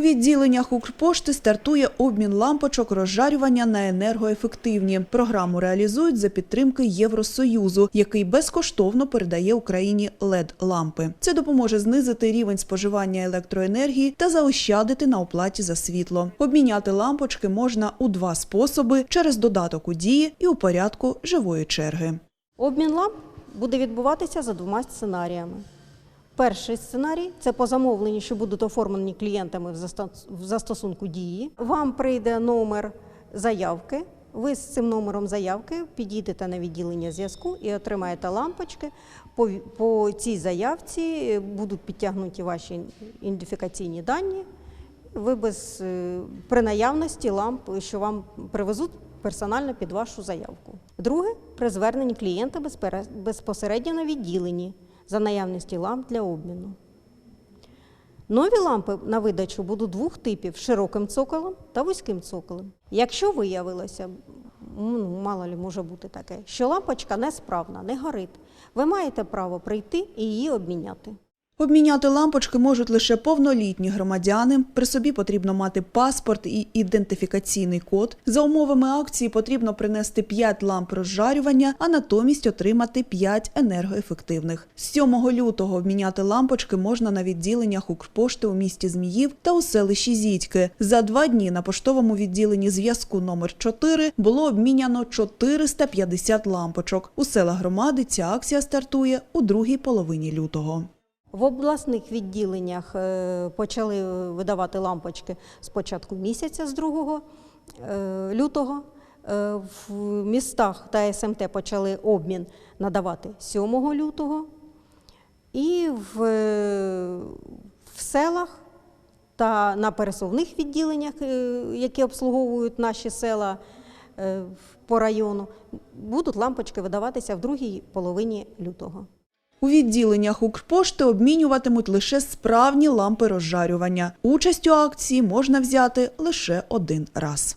У відділеннях Укрпошти стартує обмін лампочок розжарювання на енергоефективні. Програму реалізують за підтримки Євросоюзу, який безкоштовно передає Україні led лампи. Це допоможе знизити рівень споживання електроенергії та заощадити на оплаті за світло. Обміняти лампочки можна у два способи: через додаток у дії і у порядку живої черги. Обмін ламп буде відбуватися за двома сценаріями. Перший сценарій це по замовленню, що будуть оформлені клієнтами в застосунку дії. Вам прийде номер заявки. Ви з цим номером заявки підійдете на відділення зв'язку і отримаєте лампочки. По, по цій заявці будуть підтягнуті ваші ідентифікаційні дані. Ви без е, при наявності ламп, що вам привезуть персонально під вашу заявку. Друге при зверненні клієнта безпосередньо на відділенні за наявності ламп для обміну. Нові лампи на видачу будуть двох типів широким цоколом та вузьким цоколем. Якщо виявилося, ну, мало ли може бути таке, що лампочка несправна, не горить, ви маєте право прийти і її обміняти. Обміняти лампочки можуть лише повнолітні громадяни. При собі потрібно мати паспорт і ідентифікаційний код. За умовами акції потрібно принести 5 ламп розжарювання, а натомість отримати 5 енергоефективних. З 7 лютого обміняти лампочки можна на відділеннях Укрпошти у місті Зміїв та у селищі Зітьки. За два дні на поштовому відділенні зв'язку номер 4 було обміняно 450 лампочок. У селах громади ця акція стартує у другій половині лютого. В обласних відділеннях е, почали видавати лампочки з початку місяця, з 2 е, лютого. Е, В містах та СМТ почали обмін надавати 7 лютого. І в, в селах та на пересувних відділеннях, які обслуговують наші села по району, будуть лампочки видаватися в другій половині лютого. У відділеннях Укрпошти обмінюватимуть лише справні лампи розжарювання. Участь у акції можна взяти лише один раз.